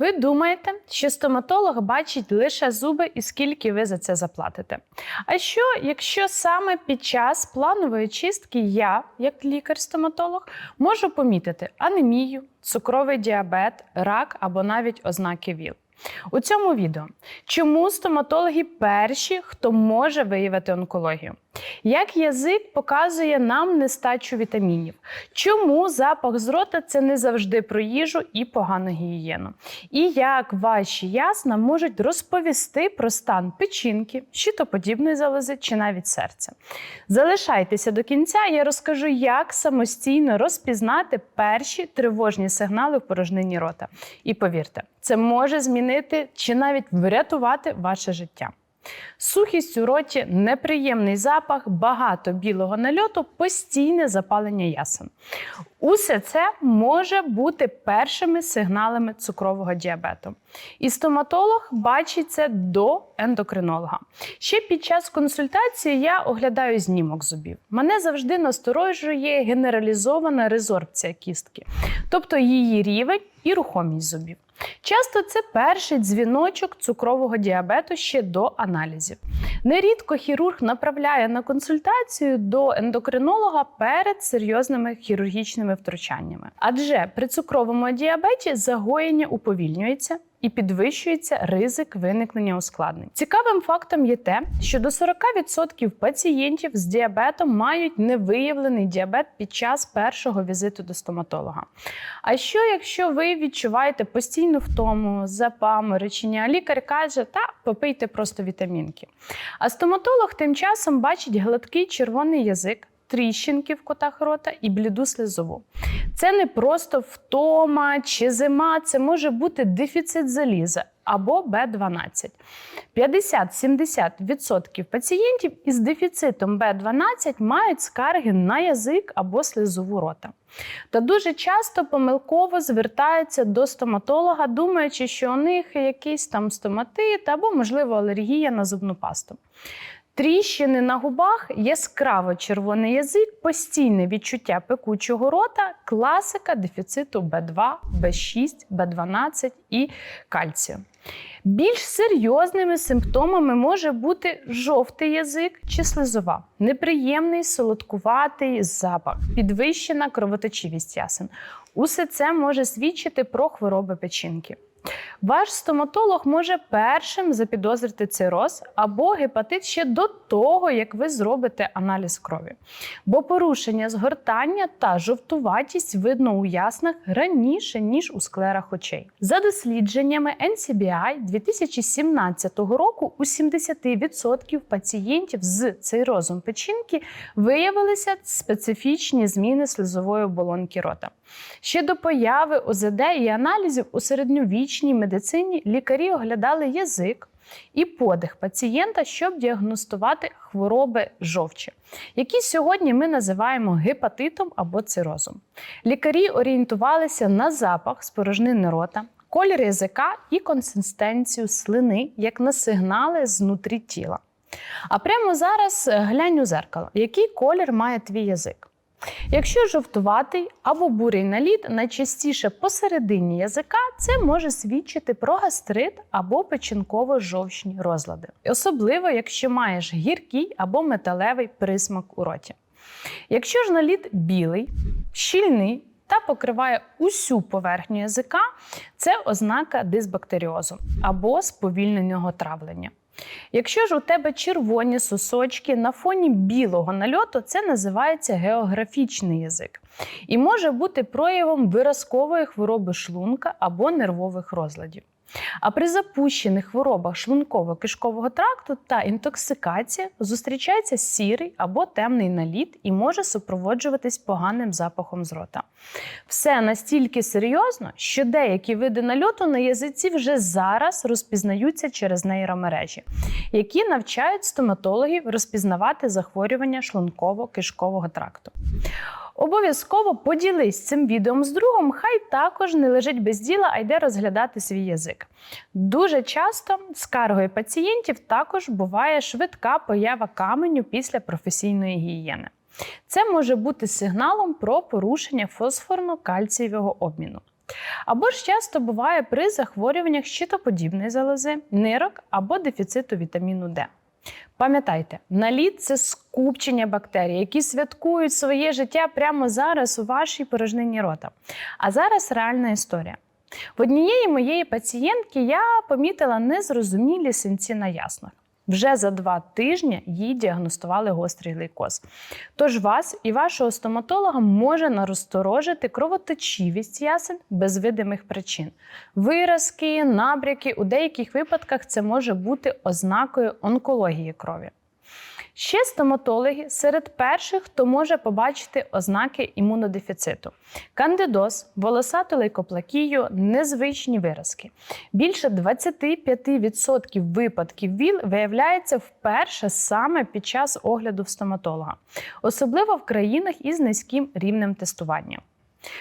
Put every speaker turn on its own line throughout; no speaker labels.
Ви думаєте, що стоматолог бачить лише зуби і скільки ви за це заплатите? А що, якщо саме під час планової чистки я, як лікар-стоматолог, можу помітити анемію, цукровий діабет, рак або навіть ознаки ВІЛ? У цьому відео чому стоматологи перші, хто може виявити онкологію? Як язик показує нам нестачу вітамінів? Чому запах з рота це не завжди про їжу і погану гігієну? І як ваші ясна можуть розповісти про стан печінки, щитоподібної залози чи навіть серця? Залишайтеся до кінця, я розкажу, як самостійно розпізнати перші тривожні сигнали в порожнині рота. І повірте, це може змінити чи навіть врятувати ваше життя. Сухість у роті, неприємний запах, багато білого нальоту, постійне запалення ясен. Усе це може бути першими сигналами цукрового діабету. І стоматолог бачить це до ендокринолога. Ще під час консультації я оглядаю знімок зубів. Мене завжди насторожує генералізована резорбція кістки, тобто її рівень і рухомість зубів. Часто це перший дзвіночок цукрового діабету ще до аналізів. Нерідко хірург направляє на консультацію до ендокринолога перед серйозними хірургічними втручаннями. Адже при цукровому діабеті загоєння уповільнюється. І підвищується ризик виникнення ускладнень. Цікавим фактом є те, що до 40% пацієнтів з діабетом мають невиявлений діабет під час першого візиту до стоматолога. А що, якщо ви відчуваєте постійну втому, запаморочення, лікар каже, та попийте просто вітамінки. А стоматолог тим часом бачить гладкий червоний язик. Тріщинки в котах рота і бліду слизову. Це не просто втома чи зима, це може бути дефіцит заліза або Б12. 50-70% пацієнтів із дефіцитом Б12 мають скарги на язик або слизову рота. Та дуже часто помилково звертаються до стоматолога, думаючи, що у них якийсь там стоматит або, можливо, алергія на зубну пасту. Тріщини на губах, яскраво червоний язик, постійне відчуття пекучого рота, класика дефіциту Б2, Б6, Б12 і кальцію. Більш серйозними симптомами може бути жовтий язик чи слизова, неприємний солодкуватий запах, підвищена кровоточивість ясен. Усе це може свідчити про хвороби печінки. Ваш стоматолог може першим запідозрити цироз або гепатит ще до того, як ви зробите аналіз крові. Бо порушення згортання та жовтуватість видно у яснах раніше, ніж у склерах очей. За дослідженнями NCBI 2017 року у 70% пацієнтів з цирозом печінки виявилися специфічні зміни слизової оболонки рота. Ще до появи ОЗД і аналізів у середньовічній медицині лікарі оглядали язик і подих пацієнта, щоб діагностувати хвороби жовчі, які сьогодні ми називаємо гепатитом або цирозом. Лікарі орієнтувалися на запах з порожнини рота. Колір язика і консистенцію слини як на сигнали знутрі тіла. А прямо зараз глянь у зеркало, який колір має твій язик. Якщо жовтуватий або бурий наліт, найчастіше посередині язика, це може свідчити про гастрит або печінково-жовчні розлади, особливо якщо маєш гіркий або металевий присмак у роті. Якщо ж наліт білий, щільний та покриває усю поверхню язика, це ознака дисбактеріозу або сповільненого травлення. Якщо ж у тебе червоні сосочки на фоні білого нальоту, це називається географічний язик і може бути проявом виразкової хвороби шлунка або нервових розладів. А при запущених хворобах шлунково-кишкового тракту та інтоксикації зустрічається сірий або темний наліт і може супроводжуватись поганим запахом з рота. Все настільки серйозно, що деякі види нальоту на язиці вже зараз розпізнаються через нейромережі, які навчають стоматологів розпізнавати захворювання шлунково-кишкового тракту. Обов'язково поділись цим відео з другом, хай також не лежить без діла, а йде розглядати свій язик. Дуже часто скаргою пацієнтів також буває швидка поява каменю після професійної гігієни. Це може бути сигналом про порушення фосфорно-кальцієвого обміну. Або ж часто буває при захворюваннях щитоподібної залози, нирок або дефіциту вітаміну Д. Пам'ятайте, наліт це скупчення бактерій, які святкують своє життя прямо зараз у вашій порожнині рота. А зараз реальна історія. В однієї моєї пацієнтки я помітила незрозумілі синці на яснах. Вже за два тижні їй діагностували гострий глейкоз. Тож вас і вашого стоматолога може нарозторожити кровоточивість ясен без видимих причин. Виразки, набряки у деяких випадках це може бути ознакою онкології крові. Ще стоматологи серед перших, хто може побачити ознаки імунодефіциту: кандидоз, волосату лейкоплакію, незвичні виразки. Більше 25% випадків ВІЛ виявляється вперше саме під час огляду в стоматолога, особливо в країнах із низьким рівнем тестування.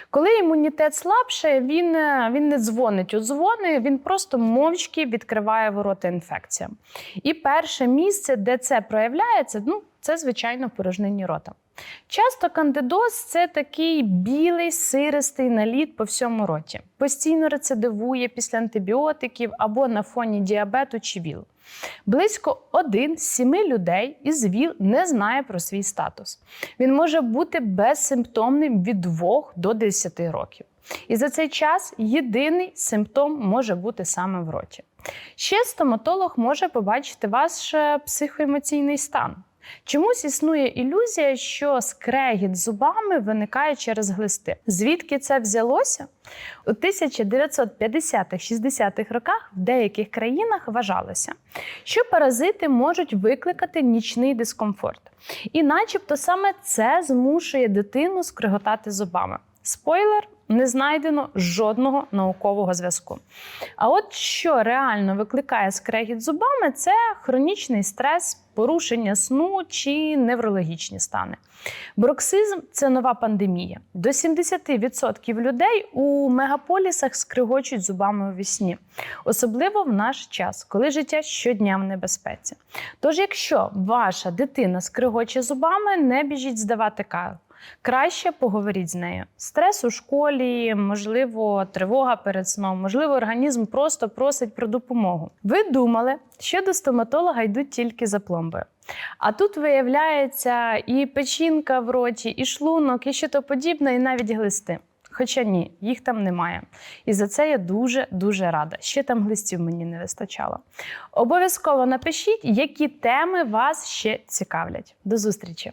Коли імунітет слабше, він, е, він не дзвонить у дзвони, він просто мовчки відкриває ворота інфекціям. І перше місце, де це проявляється, ну, це, звичайно, в порожнині рота. Часто кандидоз це такий білий сиристий наліт по всьому роті. Постійно рецидивує після антибіотиків або на фоні діабету чи ВІЛ. Близько один з сіми людей із ВІЛ не знає про свій статус. Він може бути безсимптомним від 2 до 10 років. І за цей час єдиний симптом може бути саме в роті. Ще стоматолог може побачити ваш е, психоемоційний стан. Чомусь існує ілюзія, що скрегіт зубами виникає через глисти. Звідки це взялося? У 1950-60-х роках в деяких країнах вважалося, що паразити можуть викликати нічний дискомфорт. І начебто саме це змушує дитину скриготати зубами. Спойлер, не знайдено жодного наукового зв'язку. А от що реально викликає скрегіт зубами, це хронічний стрес, порушення сну чи неврологічні стани. Броксизм це нова пандемія. До 70% людей у мегаполісах скригочуть зубами у вісні, особливо в наш час, коли життя щодня в небезпеці. Тож, якщо ваша дитина скригоче зубами, не біжіть здавати кайф. Краще поговоріть з нею. Стрес у школі, можливо, тривога перед сном, можливо, організм просто просить про допомогу. Ви думали, що до стоматолога йдуть тільки за пломбою. А тут виявляється і печінка в роті, і шлунок, і що то подібне, і навіть глисти. Хоча ні, їх там немає. І за це я дуже дуже рада. Ще там глистів мені не вистачало. Обов'язково напишіть, які теми вас ще цікавлять. До зустрічі!